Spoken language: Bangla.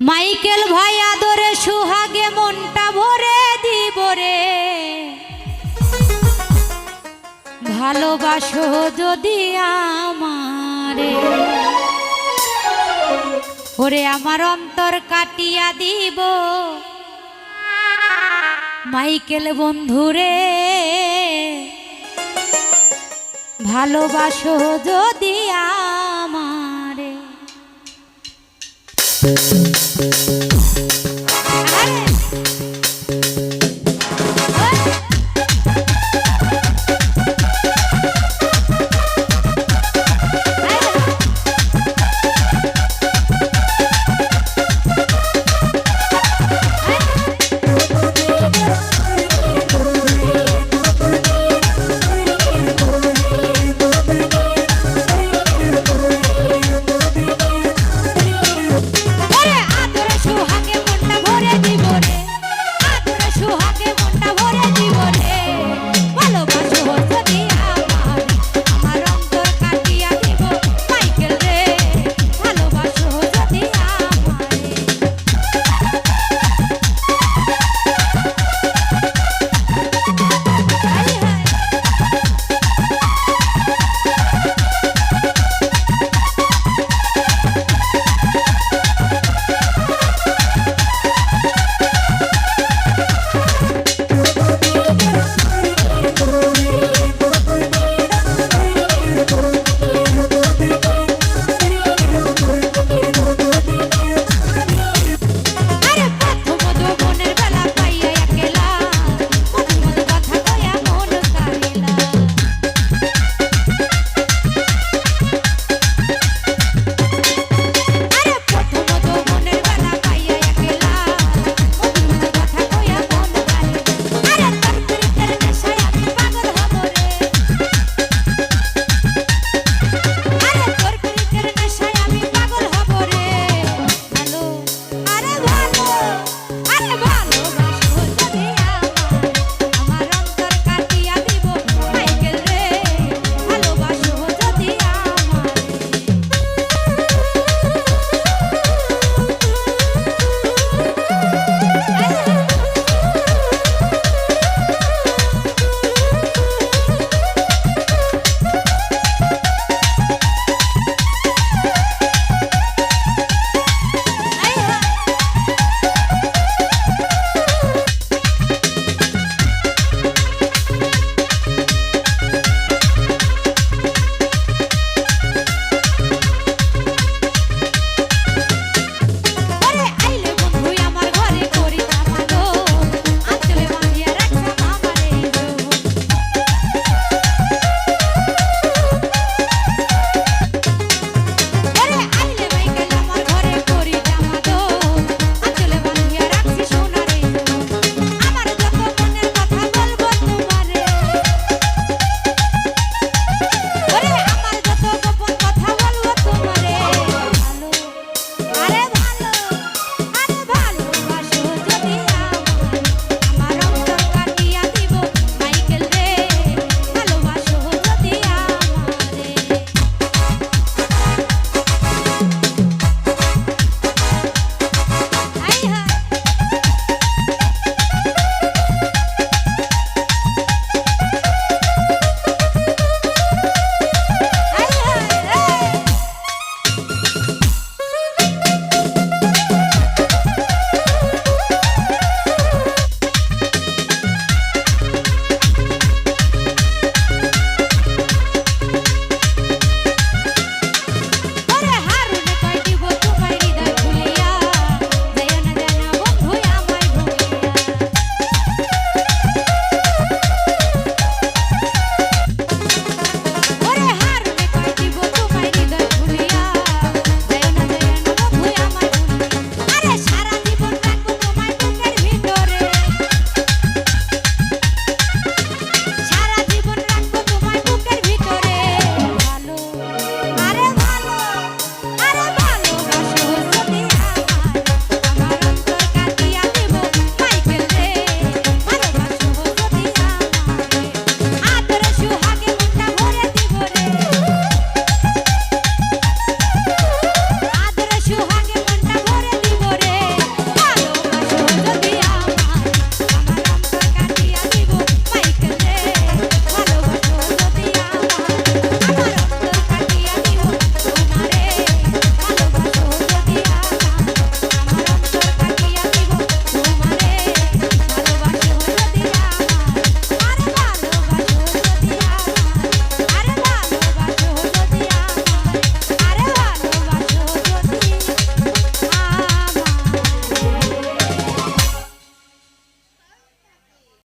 মাইকেল ভাই আদরে সুহাগে মনটা ভরে দিব রে। ভালোবাসো যদি আমারে। ওরে আমার অন্তর কাটিয়া দিব। মাইকেল বন্ধুরে ভালোবাসো যদি আমার Thank you.